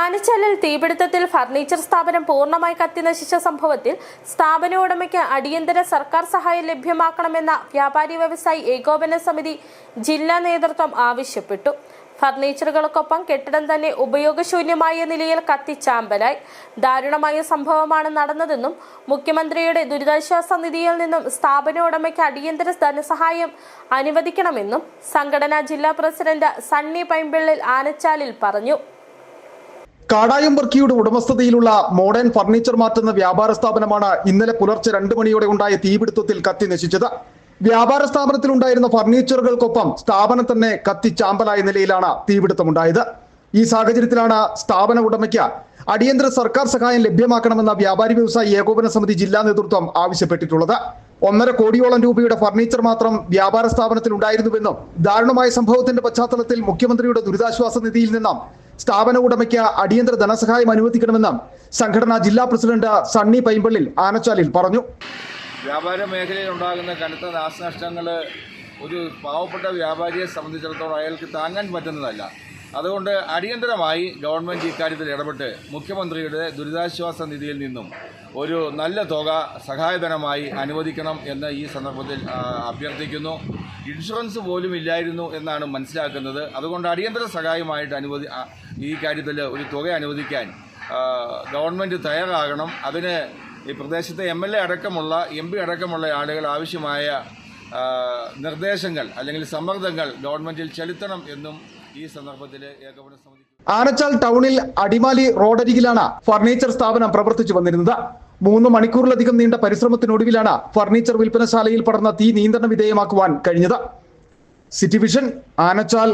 ആനച്ചാലിൽ തീപിടുത്തത്തിൽ furniture സ്ഥാപനം പൂർണമായി കത്തിനശിച്ച സംഭവത്തിൽ സ്ഥാപന ഉടമയ്ക്ക് അടിയന്തര സർക്കാർ സഹായം ലഭ്യമാക്കണമെന്ന വ്യാപാരി വ്യവസായി ഏകോപന സമിതി ജില്ലാ നേതൃത്വം ആവശ്യപ്പെട്ടു. ഫർണിച്ചറുകൾക്കൊപ്പം കെട്ടിടം തന്നെ ഉപയോഗശൂന്യമായ നിലയിൽ കത്തിച്ചാമ്പലായി. ദാരുണമായ സംഭവമാണ് നടന്നതെന്നും മുഖ്യമന്ത്രിയുടെ ദുരിതാശ്വാസ നിധിയിൽ നിന്നും സ്ഥാപന ഉടമയ്ക്ക് അടിയന്തര ധനസഹായം അനുവദിക്കണമെന്നും സംഘടനാ ജില്ലാ പ്രസിഡന്റ് സണ്ണി പൈമ്പിള്ളിൽ ആനച്ചാലിൽ പറഞ്ഞു. കാടായം വർക്കിയുടെ ഉടമസ്ഥതയിലുള്ള മോഡേൺ ഫർണിച്ചർ മാറ്റുന്ന വ്യാപാര സ്ഥാപനമാണ് ഇന്നലെ പുലർച്ചെ രണ്ട് മണിയോടെ ഉണ്ടായ തീപിടുത്തത്തിൽ കത്തി നശിച്ചത്. വ്യാപാര സ്ഥാപനത്തിൽ ഉണ്ടായിരുന്ന ഫർണിച്ചറുകൾക്കൊപ്പം സ്ഥാപനം തന്നെ കത്തി ചാമ്പലായ നിലയിലാണ് തീപിടുത്തമുണ്ടായത്. ഈ സാഹചര്യത്തിലാണ് സ്ഥാപന ഉടമയ്ക്ക് അടിയന്തര സർക്കാർ സഹായം ലഭ്യമാക്കണമെന്ന വ്യാപാരി വ്യവസായി ഏകോപന സമിതി ജില്ലാ നേതൃത്വം ആവശ്യപ്പെട്ടിട്ടുള്ളത്. ഒന്നര കോടിയോളം രൂപയുടെ ഫർണിച്ചർ മാത്രം വ്യാപാര സ്ഥാപനത്തിൽ ഉണ്ടായിരുന്നുവെന്നും ദാരുണമായ സംഭവത്തിന്റെ പശ്ചാത്തലത്തിൽ മുഖ്യമന്ത്രിയുടെ ദുരിതാശ്വാസ നിധിയിൽ നിന്നും സ്ഥാപന ഉടമയ്ക്ക് അടിയന്തര ധനസഹായം അനുവദിക്കണമെന്ന് സംഘടനാ ജില്ലാ പ്രസിഡന്റ് സണ്ണി പൈമ്പള്ളിൽ ആനച്ചാലിൽ പറഞ്ഞു. വ്യാപാര മേഖലയിൽ ഉണ്ടാകുന്ന കനത്ത നാശനഷ്ടങ്ങൾ ഒരു പാവപ്പെട്ട വ്യാപാരിയെ സംബന്ധിച്ചിടത്തോളം അയാൾക്ക് താങ്ങാൻ പറ്റുന്നതല്ല. അതുകൊണ്ട് അടിയന്തരമായി ഗവൺമെന്റ് ഇക്കാര്യത്തിൽ ഇടപെട്ട് മുഖ്യമന്ത്രിയുടെ ദുരിതാശ്വാസ നിധിയിൽ നിന്നും ഒരു നല്ല തുക സഹായധനമായി അനുവദിക്കണം എന്ന് ഈ സന്ദർഭത്തിൽ അഭ്യർത്ഥിക്കുന്നു. ഇൻഷുറൻസ് പോലും ഇല്ലായിരുന്നു എന്നാണ് മനസ്സിലാക്കുന്നത്. അതുകൊണ്ട് അടിയന്തര സഹായമായിട്ട് അനുവദി ഈ കാര്യത്തിൽ ഒരു തുക അനുവദിക്കാൻ ഗവൺമെന്റ് തയ്യാറാകണം. അതിന് ഈ പ്രദേശത്തെ എം എൽ എ അടക്കമുള്ള എം പി അടക്കമുള്ള ആളുകൾ ആവശ്യമായ നിർദ്ദേശങ്ങൾ അല്ലെങ്കിൽ സമ്മർദ്ദങ്ങൾ ഗവൺമെന്റിൽ ചെലുത്തണം എന്നും ഈ ആനച്ചാൽ ടൗണിൽ അടിമാലി റോഡരികിലാണ് ഫർണിച്ചർ സ്ഥാപനം പ്രവർത്തിച്ചു വന്നിരുന്നത്. മൂന്ന് മണിക്കൂറിലധികം നീണ്ട പരിശ്രമത്തിനൊടുവിലാണ് ഫർണിച്ചർ വിൽപ്പനശാലയിൽ പടർന്ന തീ നിയന്ത്രണ വിധേയമാക്കുവാൻ കഴിഞ്ഞത്. City vision Anachal